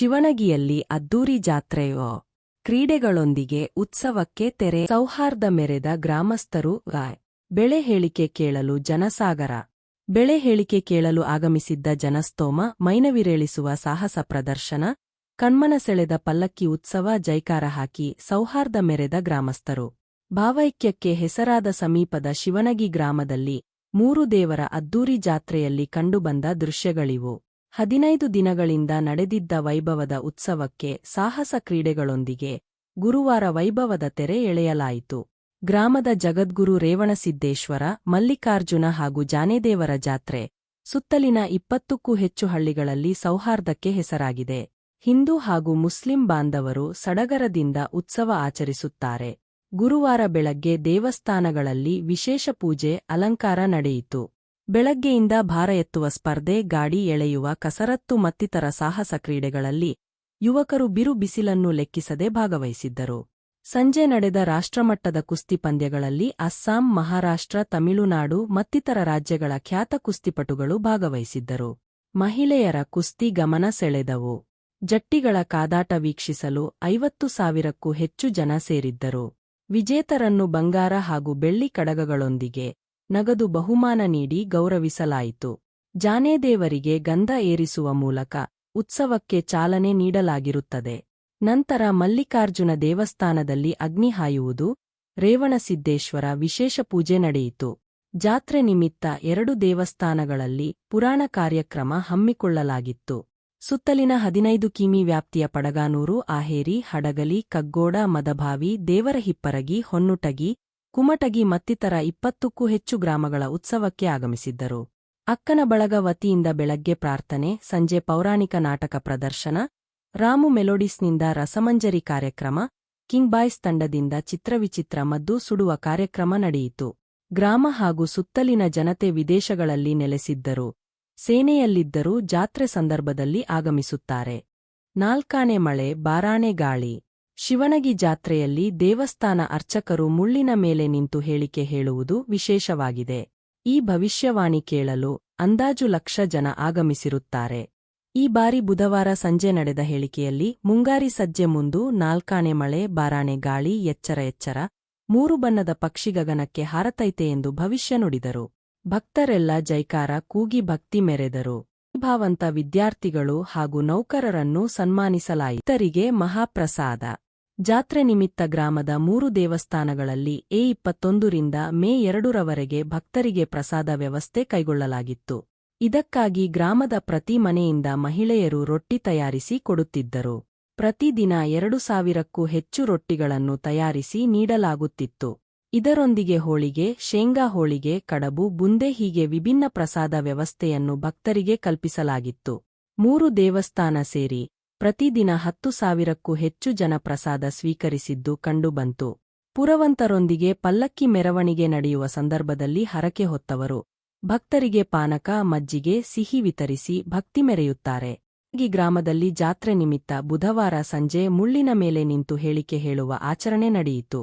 ಶಿವಣಗಿಯಲ್ಲಿ ಅದ್ದೂರಿ ಜಾತ್ರೆಯೋ ಕ್ರೀಡೆಗಳೊಂದಿಗೆ ಉತ್ಸವಕ್ಕೆ ತೆರೆ ಸೌಹಾರ್ದ ಮೆರೆದ ಗ್ರಾಮಸ್ಥರು ಗಾಯ್ ಬೆಳೆ ಹೇಳಿಕೆ ಕೇಳಲು ಜನಸಾಗರ. ಬೆಳೆ ಹೇಳಿಕೆ ಕೇಳಲು ಆಗಮಿಸಿದ್ದ ಜನಸ್ತೋಮ ಮೈನವಿರೇಳಿಸುವ ಸಾಹಸ ಪ್ರದರ್ಶನ, ಕಣ್ಮನ ಸೆಳೆದ ಪಲ್ಲಕ್ಕಿ ಉತ್ಸವ ಜೈಕಾರ ಹಾಕಿ ಸೌಹಾರ್ದ ಮೆರೆದ ಗ್ರಾಮಸ್ಥರು. ಭಾವೈಕ್ಯಕ್ಕೆ ಹೆಸರಾದ ಸಮೀಪದ ಶಿವನಗಿ ಗ್ರಾಮದಲ್ಲಿ ಮೂರು ದೇವರ ಅದ್ದೂರಿ ಜಾತ್ರೆಯಲ್ಲಿ ಕಂಡುಬಂದ ದೃಶ್ಯಗಳಿವು. ಹದಿನೈದು ದಿನಗಳಿಂದ ನಡೆದಿದ್ದ ವೈಭವದ ಉತ್ಸವಕ್ಕೆ ಸಾಹಸ ಕ್ರೀಡೆಗಳೊಂದಿಗೆ ಗುರುವಾರ ವೈಭವದ ತೆರೆ ಎಳೆಯಲಾಯಿತು. ಗ್ರಾಮದ ಜಗದ್ಗುರು ರೇವಣಸಿದ್ದೇಶ್ವರ, ಮಲ್ಲಿಕಾರ್ಜುನ ಹಾಗೂ ಜಾನೇದೇವರ ಜಾತ್ರೆ ಸುತ್ತಲಿನ ಇಪ್ಪತ್ತಕ್ಕೂ ಹೆಚ್ಚು ಹಳ್ಳಿಗಳಲ್ಲಿ ಸೌಹಾರ್ದಕ್ಕೆ ಹೆಸರಾಗಿದೆ. ಹಿಂದೂ ಹಾಗೂ ಮುಸ್ಲಿಂ ಬಾಂಧವರು ಸಡಗರದಿಂದ ಉತ್ಸವ ಆಚರಿಸುತ್ತಾರೆ. ಗುರುವಾರ ಬೆಳಗ್ಗೆ ದೇವಸ್ಥಾನಗಳಲ್ಲಿ ವಿಶೇಷ ಪೂಜೆ, ಅಲಂಕಾರ ನಡೆಯಿತು. ಬೆಳಗ್ಗೆಯಿಂದ ಭಾರ ಎತ್ತುವ ಸ್ಪರ್ಧೆ, ಗಾಡಿ ಎಳೆಯುವ, ಕಸರತ್ತು ಮತ್ತಿತರ ಸಾಹಸ ಕ್ರೀಡೆಗಳಲ್ಲಿ ಯುವಕರು ಬಿರು ಬಿಸಿಲನ್ನು ಲೆಕ್ಕಿಸದೆ ಭಾಗವಹಿಸಿದ್ದರು. ಸಂಜೆ ನಡೆದ ರಾಷ್ಟ್ರಮಟ್ಟದ ಕುಸ್ತಿ ಪಂದ್ಯಗಳಲ್ಲಿ ಅಸ್ಸಾಂ, ಮಹಾರಾಷ್ಟ್ರ, ತಮಿಳುನಾಡು ಮತ್ತಿತರ ರಾಜ್ಯಗಳ ಖ್ಯಾತ ಕುಸ್ತಿಪಟುಗಳು ಭಾಗವಹಿಸಿದ್ದರು. ಮಹಿಳೆಯರ ಕುಸ್ತಿ ಗಮನ ಸೆಳೆದವು. ಜಟ್ಟಿಗಳ ಕಾದಾಟ ವೀಕ್ಷಿಸಲು ಐವತ್ತು ಸಾವಿರಕ್ಕೂ ಹೆಚ್ಚು ಜನ ಸೇರಿದ್ದರು. ವಿಜೇತರನ್ನು ಬಂಗಾರ ಹಾಗೂ ಬೆಳ್ಳಿ ಕಡಗಗಳೊಂದಿಗೆ ನಗದು ಬಹುಮಾನ ನೀಡಿ ಗೌರವಿಸಲಾಯಿತು. ಜಾನೇದೇವರಿಗೆ ಗಂಧ ಏರಿಸುವ ಮೂಲಕ ಉತ್ಸವಕ್ಕೆ ಚಾಲನೆ ನೀಡಲಾಗಿರುತ್ತದೆ. ನಂತರ ಮಲ್ಲಿಕಾರ್ಜುನ ದೇವಸ್ಥಾನದಲ್ಲಿ ಅಗ್ನಿ ಹಾಯುವುದು, ರೇವಣಸಿದ್ದೇಶ್ವರ ವಿಶೇಷ ಪೂಜೆ ನಡೆಯಿತು. ಜಾತ್ರೆ ನಿಮಿತ್ತ ಎರಡು ದೇವಸ್ಥಾನಗಳಲ್ಲಿ ಪುರಾಣ ಕಾರ್ಯಕ್ರಮ ಹಮ್ಮಿಕೊಳ್ಳಲಾಗಿತ್ತು. ಸುತ್ತಲಿನ ಹದಿನೈದು ಕಿಮಿ ವ್ಯಾಪ್ತಿಯ ಪಡಗಾನೂರು, ಆಹೇರಿ, ಹಡಗಲಿ, ಕಗ್ಗೋಡ, ಮದಭಾವಿ, ದೇವರಹಿಪ್ಪರಗಿ, ಹೊನ್ನುಟಗಿ ಕುಮಟಗಿ ಮತ್ತಿತರ ಇಪ್ಪತ್ತಕ್ಕೂ ಹೆಚ್ಚು ಗ್ರಾಮಗಳ ಉತ್ಸವಕ್ಕೆ ಆಗಮಿಸಿದ್ದರು. ಅಕ್ಕನ ಬಳಗ ವತಿಯಿಂದ ಬೆಳಗ್ಗೆ ಪ್ರಾರ್ಥನೆ, ಸಂಜೆ ಪೌರಾಣಿಕ ನಾಟಕ ಪ್ರದರ್ಶನ, ರಾಮು ಮೆಲೋಡಿಸ್ನಿಂದ ರಸಮಂಜರಿ ಕಾರ್ಯಕ್ರಮ, ಕಿಂಗ್ ಬಾಯ್ಸ್ ತಂಡದಿಂದ ಚಿತ್ರವಿಚಿತ್ರ ಮದ್ದು ಸುಡುವ ಕಾರ್ಯಕ್ರಮ ನಡೆಯಿತು. ಗ್ರಾಮ ಹಾಗೂ ಸುತ್ತಲಿನ ಜನತೆ ವಿದೇಶಗಳಲ್ಲಿ ನೆಲೆಸಿದ್ದರು. ಸೇನೆಯಲ್ಲಿದ್ದರೂ ಜಾತ್ರೆ ಸಂದರ್ಭದಲ್ಲಿ ಆಗಮಿಸುತ್ತಾರೆ. ನಾಲ್ಕಾನೆ ಮಳೆ ಬಾರಾಣೆ ಗಾಳಿ. ಶಿವನಗಿ ಜಾತ್ರೆಯಲ್ಲಿ ದೇವಸ್ಥಾನ ಅರ್ಚಕರು ಮುಳ್ಳಿನ ಮೇಲೆ ನಿಂತು ಹೇಳಿಕೆ ಹೇಳುವುದು ವಿಶೇಷವಾಗಿದೆ. ಈ ಭವಿಷ್ಯವಾಣಿ ಕೇಳಲು ಅಂದಾಜು ಲಕ್ಷ ಜನ ಆಗಮಿಸಿರುತ್ತಾರೆ. ಈ ಬಾರಿ ಬುಧವಾರ ಸಂಜೆ ನಡೆದ ಹೇಳಿಕೆಯಲ್ಲಿ ಮುಂಗಾರಿ ಸಜ್ಜೆ ಮುಂದು ನಾಲ್ಕಾಣೆ ಮಳೆ, ಬಾರಾಣೆ ಗಾಳಿ, ಎಚ್ಚರ ಎಚ್ಚರ, ಮೂರು ಬಣ್ಣದ ಪಕ್ಷಿ ಗಗನಕ್ಕೆ ಹಾರತೈತೆ ಎಂದು ಭವಿಷ್ಯ ನುಡಿದರು. ಭಕ್ತರೆಲ್ಲ ಜೈಕಾರ ಕೂಗಿ ಭಕ್ತಿ ಮೆರೆದರು. ಭಾವಂತ ವಿದ್ಯಾರ್ಥಿಗಳು ಹಾಗೂ ನೌಕರರನ್ನು ಸನ್ಮಾನಿಸಲಾಯಿತರಿಗೆ ಮಹಾಪ್ರಸಾದ. ಜಾತ್ರೆ ನಿಮಿತ್ತ ಗ್ರಾಮದ ಮೂರು ದೇವಸ್ಥಾನಗಳಲ್ಲಿ ಎ ಇಪ್ಪತ್ತೊಂದರಿಂದ ಮೇ ಎರಡರವರೆಗೆ ಭಕ್ತರಿಗೆ ಪ್ರಸಾದ ವ್ಯವಸ್ಥೆ ಕೈಗೊಳ್ಳಲಾಗಿತ್ತು. ಇದಕ್ಕಾಗಿ ಗ್ರಾಮದ ಪ್ರತಿ ಮನೆಯಿಂದ ಮಹಿಳೆಯರು ರೊಟ್ಟಿ ತಯಾರಿಸಿ ಕೊಡುತ್ತಿದ್ದರು. ಪ್ರತಿದಿನ ಎರಡು ಸಾವಿರಕ್ಕೂ ಹೆಚ್ಚು ರೊಟ್ಟಿಗಳನ್ನು ತಯಾರಿಸಿ ನೀಡಲಾಗುತ್ತಿತ್ತು. ಇದರೊಂದಿಗೆ ಹೋಳಿಗೆ, ಶೇಂಗಾ ಹೋಳಿಗೆ, ಕಡಬು, ಬುಂದೆ ಹೀಗೆ ವಿಭಿನ್ನ ಪ್ರಸಾದ ವ್ಯವಸ್ಥೆಯನ್ನು ಭಕ್ತರಿಗೆ ಕಲ್ಪಿಸಲಾಗಿತ್ತು. ಮೂರು ದೇವಸ್ಥಾನ ಸೇರಿ ಪ್ರತಿದಿನ ಹತ್ತು ಸಾವಿರಕ್ಕೂ ಹೆಚ್ಚು ಜನ ಪ್ರಸಾದ ಸ್ವೀಕರಿಸಿದ್ದು ಕಂಡುಬಂತು. ಪುರವಂತರೊಂದಿಗೆ ಪಲ್ಲಕ್ಕಿ ಮೆರವಣಿಗೆ ನಡೆಯುವ ಸಂದರ್ಭದಲ್ಲಿ ಹರಕೆ ಹೊತ್ತವರು. ಭಕ್ತರಿಗೆ ಪಾನಕ, ಮಜ್ಜಿಗೆ, ಸಿಹಿ ವಿತರಿಸಿ ಭಕ್ತಿ ಮೆರೆಯುತ್ತಾರೆ. ಈ ಗ್ರಾಮದಲ್ಲಿ ಜಾತ್ರೆ ನಿಮಿತ್ತ ಬುಧವಾರ ಸಂಜೆ ಮುಳ್ಳಿನ ಮೇಲೆ ನಿಂತು ಹೇಳಿಕೆ ಹೇಳುವ ಆಚರಣೆ ನಡೆಯಿತು.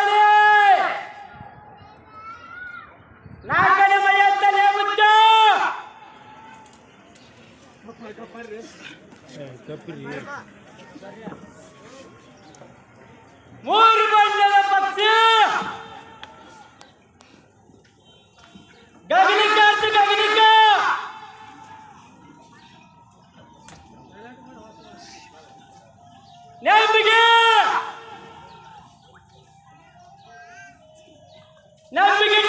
ಮೂರು ಬಣ್ಣದ ಪಕ್ಷಿ ಗಗನಿಕ ಅಂತ ಗಗನಿಕ ನೆನಪಿಗೆ ನೆನಪಿಗೆ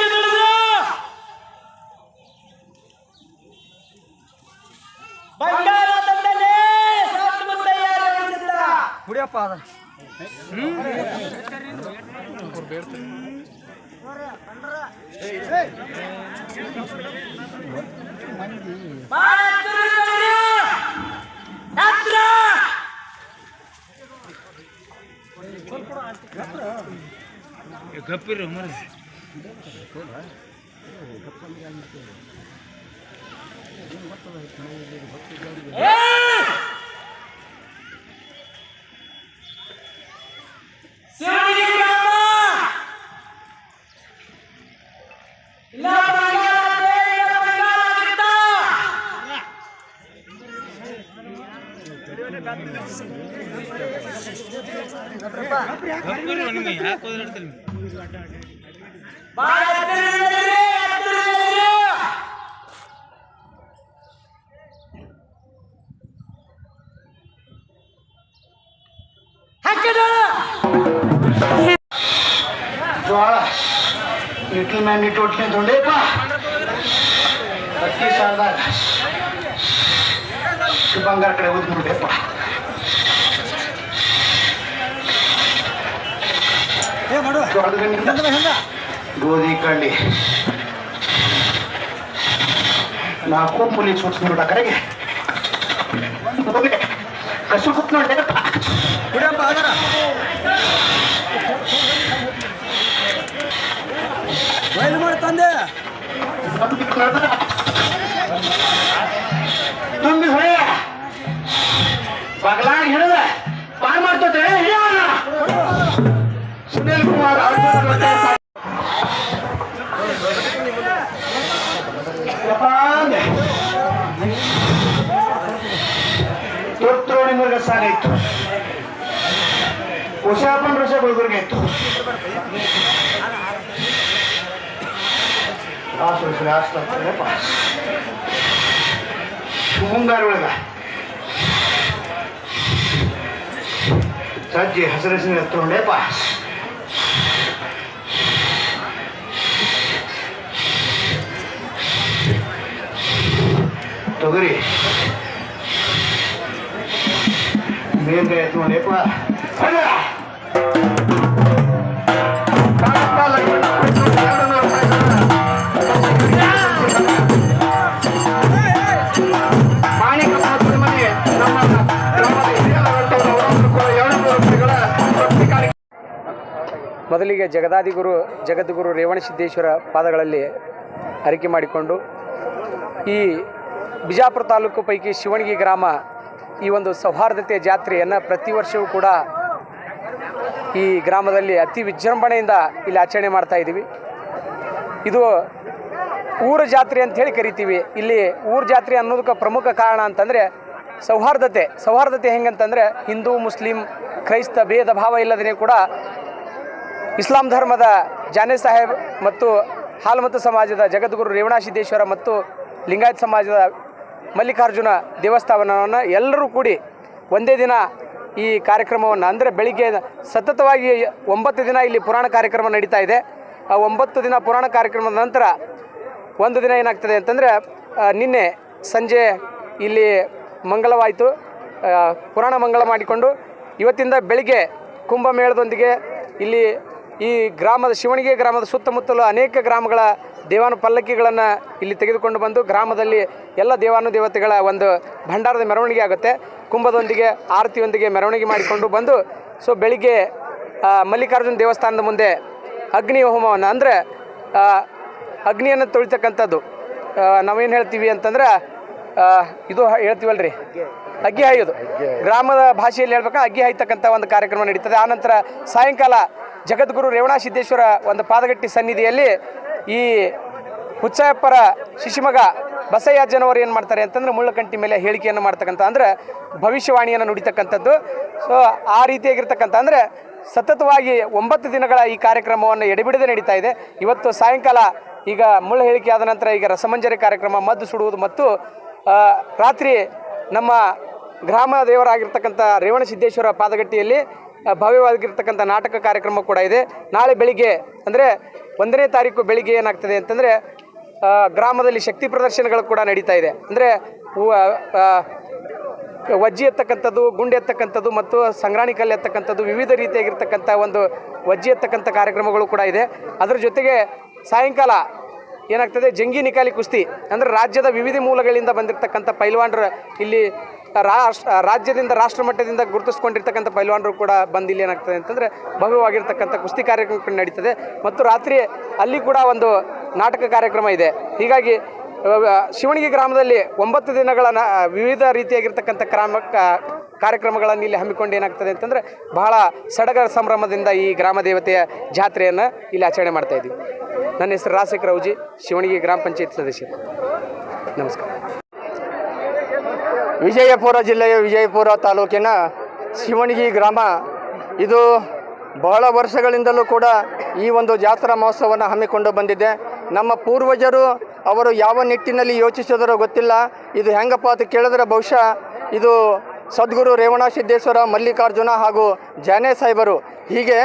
ಅದ. ಗಪ್ಪಿರು ಮನೆ ಗಪ್ಪ कि मैं निटोटने ढूंढे पा। बत्तीस साल बाद। शुभंगर करे उधर ढूंढे पा। ये बड़ो चौड़े करने का क्या है ना गोदी करने ना कौन पुलिस उठ मुड़ा करेगे। कसूर कुत्ता ढूंढे पा। बड़ा बाजरा ತಂದೆ ತುಂಬಿ ಹೊಳೆಯ ಬಗಲಾಗಿ ಹಿಡಿದ ಪಾರ್ ಮಾಡ್ತೋತೆ ಸುನಿಲ್ ಕುಮಾರ್ ತೋತ್ರೋಣಿಮರ್ಗ ಸಾಗಾಯ್ತು ಉಷಾ ಪಂಡ್ರಷ ಗುಲ್ಬರ್ಗ ಇತ್ತು Nașul se leasă la trepa. Ungarul ăla. Sajji, hasresine trolepa. Togri. Mende trolepa. Hada! ಮೊದಲಿಗೆ ಜಗದಾದಿಗುರು, ಜಗದ್ಗುರು ರೇವಣಸಿದ್ದೇಶ್ವರ ಪಾದಗಳಲ್ಲಿ ಅರಿಕೆ ಮಾಡಿಕೊಂಡು ಈ ಬಿಜಾಪುರ ತಾಲೂಕು ಪೈಕಿ ಶಿವಣಗಿ ಗ್ರಾಮ ಈ ಒಂದು ಸೌಹಾರ್ದತೆಯ ಜಾತ್ರೆಯನ್ನು ಪ್ರತಿ ವರ್ಷವೂ ಕೂಡ ಈ ಗ್ರಾಮದಲ್ಲಿ ಅತಿ ವಿಜೃಂಭಣೆಯಿಂದ ಇಲ್ಲಿ ಆಚರಣೆ ಮಾಡ್ತಾ ಇದ್ದೀವಿ. ಇದು ಊರ ಜಾತ್ರೆ ಅಂತ ಹೇಳಿ ಕರಿತೀವಿ. ಇಲ್ಲಿ ಊರ ಜಾತ್ರೆ ಅನ್ನೋದಕ್ಕೆ ಪ್ರಮುಖ ಕಾರಣ ಅಂತಂದರೆ ಸೌಹಾರ್ದತೆ. ಸೌಹಾರ್ದತೆ ಹೆಂಗಂತಂದರೆ ಹಿಂದೂ, ಮುಸ್ಲಿಂ, ಕ್ರೈಸ್ತ ಭೇದ ಭಾವ ಇಲ್ಲದೇ ಕೂಡ ಇಸ್ಲಾಂ ಧರ್ಮದ ಜಾನೆ ಸಾಹೇಬ್ ಮತ್ತು ಹಾಲ್ಮತ ಸಮಾಜದ ಜಗದ್ಗುರು ರೇವಣಸಿದ್ದೇಶ್ವರ ಮತ್ತು ಲಿಂಗಾಯತ್ ಸಮಾಜದ ಮಲ್ಲಿಕಾರ್ಜುನ ದೇವಸ್ಥಾನವನ್ನು ಎಲ್ಲರೂ ಕೂಡಿ ಒಂದೇ ದಿನ ಈ ಕಾರ್ಯಕ್ರಮವನ್ನು ಅಂದರೆ ಬೆಳಿಗ್ಗೆ ಸತತವಾಗಿ ಒಂಬತ್ತು ದಿನ ಇಲ್ಲಿ ಪುರಾಣ ಕಾರ್ಯಕ್ರಮ ನಡೀತಾ ಇದೆ. ಆ ಒಂಬತ್ತು ದಿನ ಪುರಾಣ ಕಾರ್ಯಕ್ರಮದ ನಂತರ ಒಂದು ದಿನ ಏನಾಗ್ತದೆ ಅಂತಂದರೆ ನಿನ್ನೆ ಸಂಜೆ ಇಲ್ಲಿ ಮಂಗಳವಾಯಿತು ಪುರಾಣ ಮಂಗಳ ಮಾಡಿಕೊಂಡು ಇವತ್ತಿಂದ ಬೆಳಿಗ್ಗೆ ಕುಂಭಮೇಳದೊಂದಿಗೆ ಇಲ್ಲಿ ಈ ಗ್ರಾಮದ ಶಿವಣಿಗೆ ಗ್ರಾಮದ ಸುತ್ತಮುತ್ತಲು ಅನೇಕ ಗ್ರಾಮಗಳ ದೇವಾನು ಪಲ್ಲಕ್ಕಿಗಳನ್ನು ಇಲ್ಲಿ ತೆಗೆದುಕೊಂಡು ಬಂದು ಗ್ರಾಮದಲ್ಲಿ ಎಲ್ಲ ದೇವಾನು ದೇವತೆಗಳ ಒಂದು ಭಂಡಾರದ ಮೆರವಣಿಗೆ ಆಗುತ್ತೆ. ಕುಂಭದೊಂದಿಗೆ ಆರತಿಯೊಂದಿಗೆ ಮೆರವಣಿಗೆ ಮಾಡಿಕೊಂಡು ಬಂದು ಸೊ ಬೆಳಿಗ್ಗೆ ಮಲ್ಲಿಕಾರ್ಜುನ ದೇವಸ್ಥಾನದ ಮುಂದೆ ಅಗ್ನಿ ಹೋಮವನ್ನು ಅಂದರೆ ಅಗ್ನಿಯನ್ನು ತೊಳಿತಕ್ಕಂಥದ್ದು. ನಾವೇನು ಹೇಳ್ತೀವಿ ಅಂತಂದ್ರೆ ಇದು ಹೇಳ್ತೀವಲ್ರಿ? ಅಗ್ಗಿ ಹಾಯೋದು. ಗ್ರಾಮದ ಭಾಷೆಯಲ್ಲಿ ಹೇಳ್ಬೇಕಾ ಅಗ್ಗಿ ಹಾಯ್ತಕ್ಕಂಥ ಒಂದು ಕಾರ್ಯಕ್ರಮ ನಡೀತದೆ. ಆನಂತರ ಸಾಯಂಕಾಲ ಜಗದ್ಗುರು ರೇವಣಸಿದ್ದೇಶ್ವರ ಒಂದು ಪಾದಗಟ್ಟಿ ಸನ್ನಿಧಿಯಲ್ಲಿ ಈ ಹುಚ್ಚಯ್ಯಪ್ಪರ ಶಿಶುಮಗ ಬಸಯ್ಯಾಜನವರು ಏನು ಮಾಡ್ತಾರೆ ಅಂತಂದ್ರೆ ಮುಳ್ಳಕಂಟಿ ಮೇಲೆ ಹೇಳಿಕೆಯನ್ನು ಮಾಡ್ತಕ್ಕಂಥ ಅಂದರೆ ಭವಿಷ್ಯವಾಣಿಯನ್ನು ನುಡಿತಕ್ಕಂಥದ್ದು. ಸೊ ಆ ರೀತಿಯಾಗಿರ್ತಕ್ಕಂಥ ಅಂದರೆ ಸತತವಾಗಿ ಒಂಬತ್ತು ದಿನಗಳ ಈ ಕಾರ್ಯಕ್ರಮವನ್ನು ಎಡೆಬಿಡದೆ ನಡೀತಾ ಇದೆ. ಇವತ್ತು ಸಾಯಂಕಾಲ ಈಗ ಮುಳ್ಳು ಹೇಳಿಕೆ ಆದ ನಂತರ ಈಗ ರಸಮಂಜರಿ ಕಾರ್ಯಕ್ರಮ, ಮದ್ದು ಸುಡುವುದು ಮತ್ತು ರಾತ್ರಿ ನಮ್ಮ ಗ್ರಾಮ ದೇವರಾಗಿರ್ತಕ್ಕಂಥ ರೇವಣಸಿದ್ದೇಶ್ವರ ಪಾದಗಟ್ಟಿಯಲ್ಲಿ ಭವ್ಯವಾಗಿರ್ತಕ್ಕಂಥ ನಾಟಕ ಕಾರ್ಯಕ್ರಮ ಕೂಡ ಇದೆ. ನಾಳೆ ಬೆಳಿಗ್ಗೆ, ಅಂದರೆ ಒಂದನೇ ತಾರೀಕು ಬೆಳಿಗ್ಗೆ ಏನಾಗ್ತದೆ ಅಂತಂದರೆ ಗ್ರಾಮದಲ್ಲಿ ಶಕ್ತಿ ಪ್ರದರ್ಶನಗಳು ಕೂಡ ನಡೀತಾ ಇದೆ. ಅಂದರೆ ವಜ್ಜಿ ಎತ್ತಕ್ಕಂಥದ್ದು, ಗುಂಡು ಎತ್ತಕ್ಕಂಥದ್ದು ಮತ್ತು ಸಂಗ್ರಾಣಿ ಕಲ್ಲು ಎತ್ತಕ್ಕಂಥದ್ದು ವಿವಿಧ ರೀತಿಯಾಗಿರ್ತಕ್ಕಂಥ ಒಂದು ವಜ್ಜಿ ಎತ್ತಕ್ಕಂಥ ಕಾರ್ಯಕ್ರಮಗಳು ಕೂಡ ಇದೆ. ಅದರ ಜೊತೆಗೆ ಸಾಯಂಕಾಲ ಏನಾಗ್ತದೆ, ಜಂಗಿ ನಿಕಾಲಿ ಕುಸ್ತಿ, ಅಂದರೆ ರಾಜ್ಯದ ವಿವಿಧ ಮೂಲಗಳಿಂದ ಬಂದಿರತಕ್ಕಂಥ ಪೈಲ್ವಾನ್ರು ಇಲ್ಲಿ ರಾಷ್ಟ್ರ, ರಾಜ್ಯದಿಂದ ರಾಷ್ಟ್ರ ಮಟ್ಟದಿಂದ ಗುರುತಿಸ್ಕೊಂಡಿರ್ತಕ್ಕಂಥ ಪೈಲ್ವಾನರು ಕೂಡ ಬಂದು ಇಲ್ಲಿ ಏನಾಗ್ತದೆ ಅಂತಂದರೆ ಭವ್ಯವಾಗಿರ್ತಕ್ಕಂಥ ಕುಸ್ತಿ ಕಾರ್ಯಕ್ರಮ ನಡೀತದೆ. ಮತ್ತು ರಾತ್ರಿ ಅಲ್ಲಿ ಕೂಡ ಒಂದು ನಾಟಕ ಕಾರ್ಯಕ್ರಮ ಇದೆ. ಹೀಗಾಗಿ ಶಿವಣಿಗೆ ಗ್ರಾಮದಲ್ಲಿ ಒಂಬತ್ತು ದಿನಗಳ ವಿವಿಧ ರೀತಿಯಾಗಿರ್ತಕ್ಕಂಥ ಕ್ರಮ ಕಾರ್ಯಕ್ರಮಗಳನ್ನು ಇಲ್ಲಿ ಹಮ್ಮಿಕೊಂಡು ಏನಾಗ್ತದೆ ಅಂತಂದರೆ ಬಹಳ ಸಡಗರ ಸಂಭ್ರಮದಿಂದ ಈ ಗ್ರಾಮ ದೇವತೆಯ ಜಾತ್ರೆಯನ್ನು ಇಲ್ಲಿ ಆಚರಣೆ ಮಾಡ್ತಾ ಇದ್ದೀವಿ. ನನ್ನ ಹೆಸರು ರಾಜಶೇಖರ ರೌಜಿ ಶಿವಣಗಿ ಗ್ರಾಮ ಪಂಚಾಯತ್ ಸದಸ್ಯರು. ನಮಸ್ಕಾರ. ವಿಜಯಪುರ ಜಿಲ್ಲೆಯ ವಿಜಯಪುರ ತಾಲೂಕಿನ ಶಿವಣಗಿ ಗ್ರಾಮ. ಇದು ಬಹಳ ವರ್ಷಗಳಿಂದಲೂ ಕೂಡ ಈ ಒಂದು ಜಾತ್ರಾ ಮಹೋತ್ಸವವನ್ನು ಹಮ್ಮಿಕೊಂಡು ಬಂದಿದೆ. ನಮ್ಮ ಪೂರ್ವಜರು ಅವರು ಯಾವ ನಿಟ್ಟಿನಲ್ಲಿ ಯೋಚಿಸಿದರೋ ಗೊತ್ತಿಲ್ಲ. ಇದು ಹೆಂಗಪ್ಪ ಅಂತ ಕೇಳಿದ್ರೆ ಬಹುಶಃ ಇದು ಸದ್ಗುರು ರೇವಣ ಸಿದ್ದೇಶ್ವರ, ಮಲ್ಲಿಕಾರ್ಜುನ ಹಾಗೂ ಜಾನೆ ಸಾಹೇಬರು. ಹೀಗೆ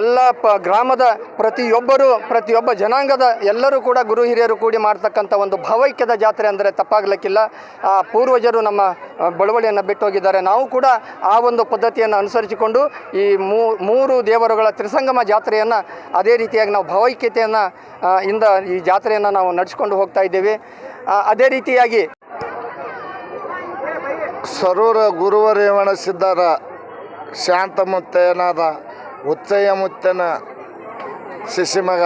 ಎಲ್ಲ ಪ ಗ್ರಾಮದ ಪ್ರತಿಯೊಬ್ಬರು, ಪ್ರತಿಯೊಬ್ಬ ಜನಾಂಗದ ಎಲ್ಲರೂ ಕೂಡ ಗುರು ಹಿರಿಯರು ಕೂಡಿ ಮಾಡ್ತಕ್ಕಂಥ ಒಂದು ಭಾವೈಕ್ಯದ ಜಾತ್ರೆ ಅಂದರೆ ತಪ್ಪಾಗಲಿಕ್ಕಿಲ್ಲ. ಆ ಪೂರ್ವಜರು ನಮ್ಮ ಬಳುವಳಿಯನ್ನು ಬಿಟ್ಟು ಹೋಗಿದ್ದಾರೆ ನಾವು ಕೂಡ ಆ ಒಂದು ಪದ್ಧತಿಯನ್ನು ಅನುಸರಿಸಿಕೊಂಡು ಈ ಮೂರು ದೇವರುಗಳ ತ್ರಿಸಂಗಮ ಜಾತ್ರೆಯನ್ನು ಅದೇ ರೀತಿಯಾಗಿ ನಾವು ಭಾವೈಕ್ಯತೆಯನ್ನು ಇಂದ ಈ ಜಾತ್ರೆಯನ್ನು ನಾವು ನಡೆಸ್ಕೊಂಡು ಹೋಗ್ತಾ ಇದ್ದೇವೆ. ಅದೇ ರೀತಿಯಾಗಿ ಸರೂರ ಗುರುವರೇವಣ ಸಿದ್ಧರ, ಶಾಂತಮುತ್ತಯ್ಯನಾದ ಉಚ್ಚಯ್ಯ ಮುತ್ತನ ಶಿಶಿಮಗ.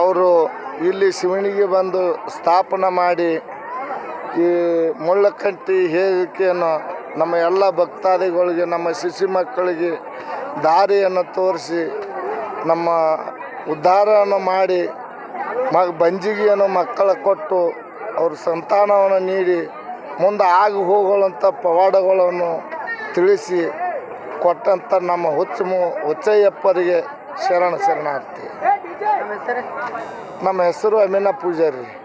ಅವರು ಇಲ್ಲಿ ಶಿವಣಿಗೆ ಬಂದು ಸ್ಥಾಪನೆ ಮಾಡಿ ಈ ಮುಳ್ಳಕಂಟಿ ಹೇಳಿಕೆಯನ್ನು ನಮ್ಮ ಎಲ್ಲ ಭಕ್ತಾದಿಗಳಿಗೆ, ನಮ್ಮ ಶಿಶು ಮಕ್ಕಳಿಗೆ ದಾರಿಯನ್ನು ತೋರಿಸಿ, ನಮ್ಮ ಉದ್ಧಾರವನ್ನು ಮಾಡಿ ಮ ಬಂಜಿಗೆಯನ್ನು ಮಕ್ಕಳ ಕೊಟ್ಟು, ಅವ್ರ ಸಂತಾನವನ್ನು ನೀಡಿ ಮುಂದೆ ಆಗಿ ಹೋಗುವಂಥ ಪವಾಡಗಳನ್ನು ತಿಳಿಸಿ ಕೊಟ್ಟಂಥ ನಮ್ಮ ಹುಚ್ಚು ಹುಚ್ಚಯ್ಯಪ್ಪರಿಗೆ ಶರಣ ಶರಣಾರ್ಥಿ. ನಮ್ಮ ಹೆಸರು ಅಮೀನಾ ಪೂಜಾರಿ.